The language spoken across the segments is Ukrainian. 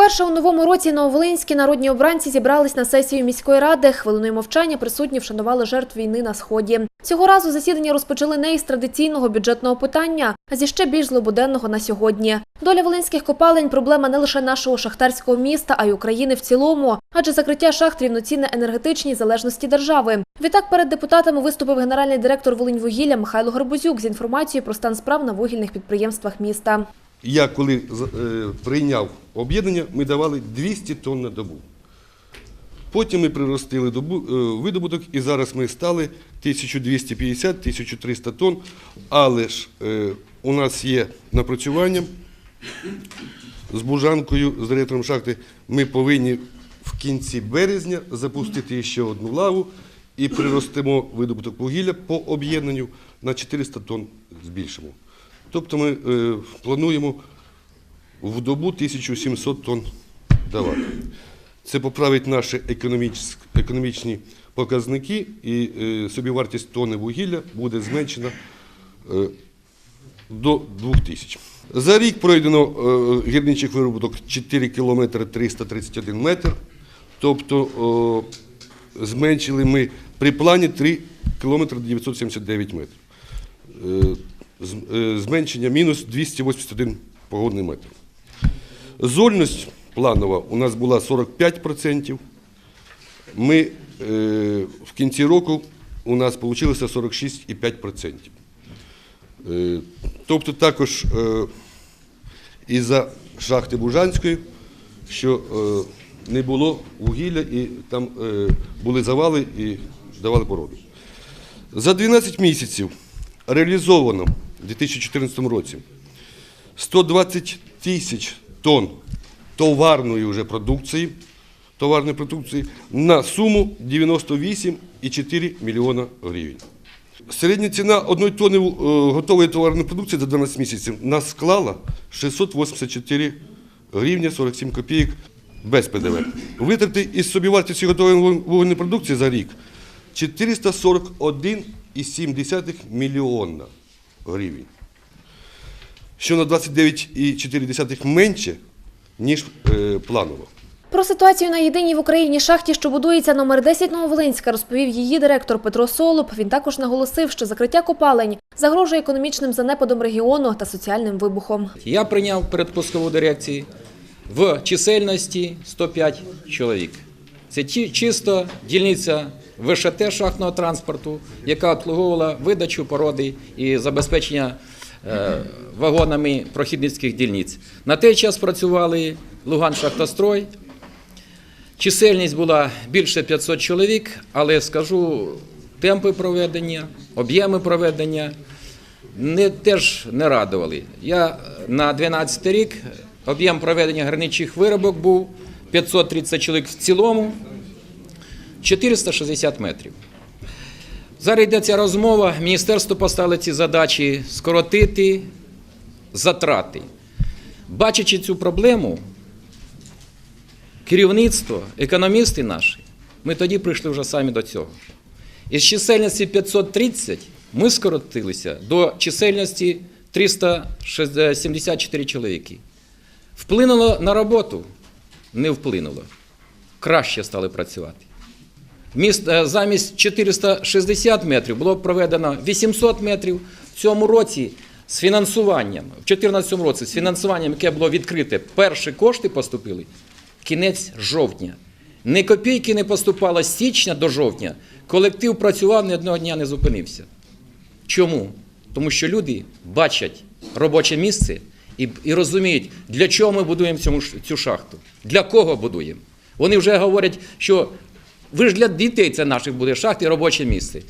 Вперше у новому році нововолинські народні обранці зібрались на сесію міської ради. Хвилиною мовчання присутні вшанували жертв війни на сході. Цього разу засідання розпочали не із традиційного бюджетного питання, а зі ще більш злободенного на сьогодні. Доля волинських копалень проблема не лише нашого шахтарського міста, а й України в цілому, адже закриття шахт рівноцінне енергетичній залежності держави. Відтак перед депутатами виступив генеральний директор Волиньвугілля Михайло Гарбузюк з інформацією про стан справ на вугільних підприємствах міста. Я коли е, прийняв об'єднання, ми давали 200 тонн на добу. Потім ми приростили добу, е, видобуток і зараз ми стали 1250-1300 тонн. Але ж е, у нас є напрацювання з Бужанкою, з директором шахти. Ми повинні в кінці березня запустити ще одну лаву і приростимо видобуток вугілля по об'єднанню на 400 тонн збільшимо. Тобто ми е, плануємо в добу 1700 тонн давати. Це поправить наші економічні показники і е, собівартість тонни вугілля буде зменшена е, до 2000. За рік пройдено е, гірничих виробіток 4 кілометри 331 метр. Тобто о, зменшили ми при плані 3 кілометри 979 метрів. Е, е, Зменшення мінус 281 погодний метр. Зольність планова у нас була 45%. Ми е, в кінці року у нас вийшло 46,5%. Е, Тобто також е, із-за шахти Бужанської, що е, не було вугілля і там е, були завали і давали породу. За 12 місяців реалізовано в 2014 році 120 тисяч тонн товарної вже продукції, товарної продукції на суму 98,4 мільйона гривень. Середня ціна одної тонни е, готової товарної продукції за 12 місяців нас склала 684 гривні 47 копійок без ПДВ. Витрати із собівартості готової вугільної продукції за рік 441,7 мільйона гривень, що на 29,4 менше, ніж е, планово. Про ситуацію на єдиній в Україні шахті, що будується номер 10 Нововолинська, розповів її директор Петро Солуб. Він також наголосив, що закриття копалень загрожує економічним занепадом регіону та соціальним вибухом. Я прийняв передпускову дирекції в чисельності 105 чоловік. Це чисто дільниця ВШТ шахтного транспорту, яка обслуговувала видачу породи і забезпечення е, вагонами прохідницьких дільниць. На той час працювали Луганшахтострой. Чисельність була більше 500 чоловік, але скажу, темпи проведення, об'єми проведення не, теж не радували. Я на 12 рік об'єм проведення граничних виробок був 530 чоловік в цілому, 460 метрів. Зараз йдеться розмова. Міністерство поставило ці задачі скоротити затрати. Бачачи цю проблему, керівництво, економісти наші, ми тоді прийшли вже самі до цього. Із чисельності 530 ми скоротилися до чисельності 374 чоловіки. Вплинуло на роботу? Не вплинуло. Краще стали працювати. Е, замість 460 метрів було проведено 800 метрів. В цьому році з фінансуванням, в 2014 році з фінансуванням, яке було відкрите, перші кошти поступили кінець жовтня. Ні копійки не поступало з січня до жовтня. Колектив працював, ні одного дня не зупинився. Чому? Тому що люди бачать робоче місце і, і розуміють, для чого ми будуємо цьому, цю шахту, для кого будуємо. Вони вже говорять, що ви ж для дітей це наших буде шахти робоче місце.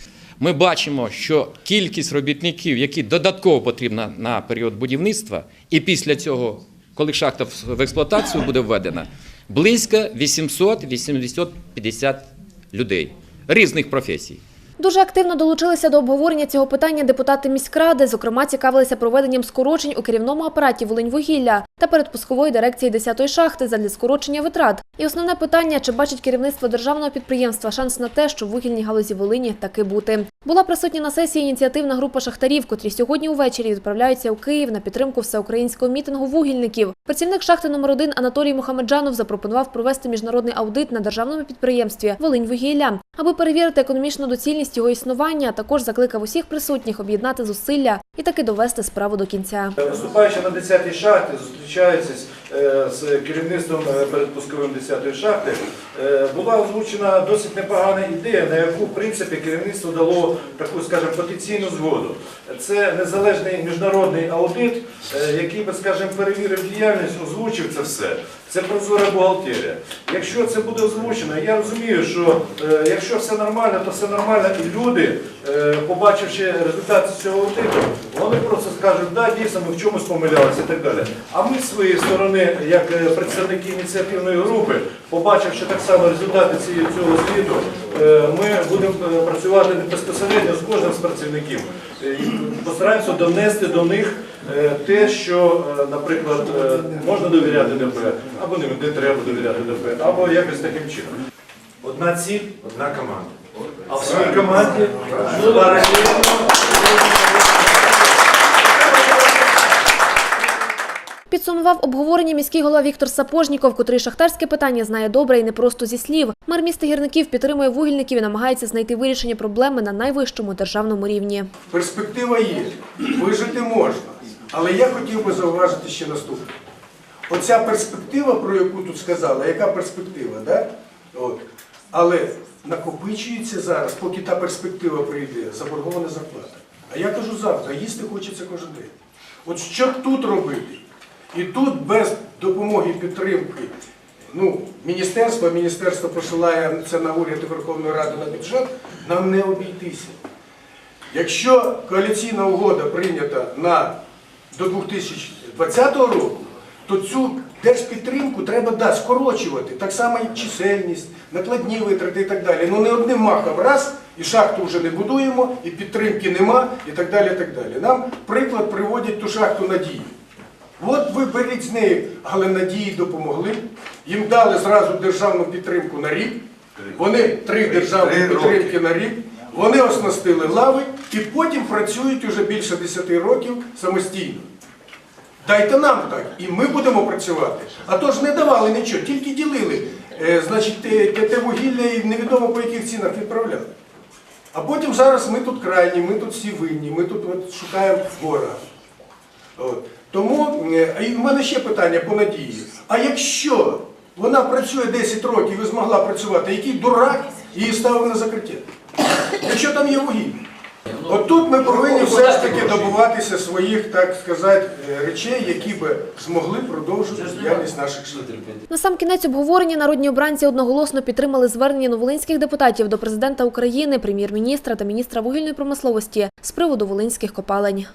Ми бачимо, що кількість робітників, які додатково потрібна на період будівництва, і після цього, коли шахта в- експлуатацію буде введена, близько 800-850 людей різних професій. Дуже активно долучилися до обговорення цього питання депутати міськради. Зокрема, цікавилися проведенням скорочень у керівному апараті Волиньвугілля та передпускової дирекції 10-ї шахти задля скорочення витрат. І основне питання: чи бачить керівництво державного підприємства шанс на те, що в вугільній галузі Волині таки бути. Була присутня на сесії ініціативна група шахтарів, котрі сьогодні увечері відправляються у Київ на підтримку всеукраїнського мітингу вугільників. Працівник шахти номер 1 Анатолій Мухамеджанов запропонував провести міжнародний аудит на державному підприємстві Волиньвугілля, аби перевірити економічну доцільність його існування. а Також закликав усіх присутніх об'єднати зусилля і таки довести справу до кінця. Виступаючи на 10-й шахті, зустрічаючись е, з керівництвом е, передпусковим 10-ї шахти, е, була озвучена досить непогана ідея, на яку в принципі керівництво дало таку, скажімо, потенційну згоду. Це незалежний міжнародний аудит, е, який би, скажімо, перевірив діяльність, озвучив це все. Це прозора бухгалтерія. Якщо це буде озвучено, я розумію, що е, якщо все нормально, то все нормально, і люди, е, побачивши результати цього аудиту, вони просто скажуть, да, дійсно, ми в чомусь помилялися і так далі. А ми з своєї сторони, як е, представники ініціативної групи, побачивши так само результати цього звіту, е, ми будемо е, працювати безпосередньо з кожним з працівників. Постараємося донести до них те, що, наприклад, можна довіряти ДП, або не, не треба довіряти ДП, або якось таким чином. Одна ціль, одна команда. А в своїй команді паралельно Підсумував обговорення міський голова Віктор Сапожніков, котрий шахтарське питання знає добре і не просто зі слів. Мер міста гірників підтримує вугільників і намагається знайти вирішення проблеми на найвищому державному рівні. Перспектива є, вижити можна. Але я хотів би зауважити ще наступне. Оця перспектива, про яку тут сказали, яка перспектива, да? От. але накопичується зараз, поки та перспектива прийде, заборгована зарплата. А я кажу завтра, їсти хочеться кожен день. От що тут робити? І тут без допомоги підтримки ну, міністерства, міністерство посилає це на уряд і Верховної Ради на бюджет, нам не обійтися. Якщо коаліційна угода прийнята на до 2020 року, то цю держпідтримку треба да, скорочувати. Так само і чисельність, накладні витрати і так далі. Ну не одним махом раз, і шахту вже не будуємо, і підтримки нема, і так далі. І так далі. Нам приклад приводять ту шахту надії. От ви беріть з неї, але надії допомогли. Їм дали зразу державну підтримку на рік. Вони три державні три роки. підтримки на рік. Вони оснастили лави і потім працюють уже більше 10 років самостійно. Дайте нам так, і ми будемо працювати. А то ж не давали нічого, тільки ділили. Е, значить, те, те, те вугілля і невідомо по яких цінах відправляли. А потім зараз ми тут крайні, ми тут всі винні, ми тут от шукаємо ворога. Тому е, і в мене ще питання по надії. А якщо вона працює 10 років і змогла працювати, який дурак її ставив на закриття? Якщо там є вугілля. От тут ми повинні все ж таки добуватися своїх, так сказати, е, речей, які би змогли продовжити діяльність наших шахтів. На сам кінець обговорення народні обранці одноголосно підтримали звернення новолинських депутатів до президента України, прем'єр-міністра та міністра вугільної промисловості з приводу волинських копалень.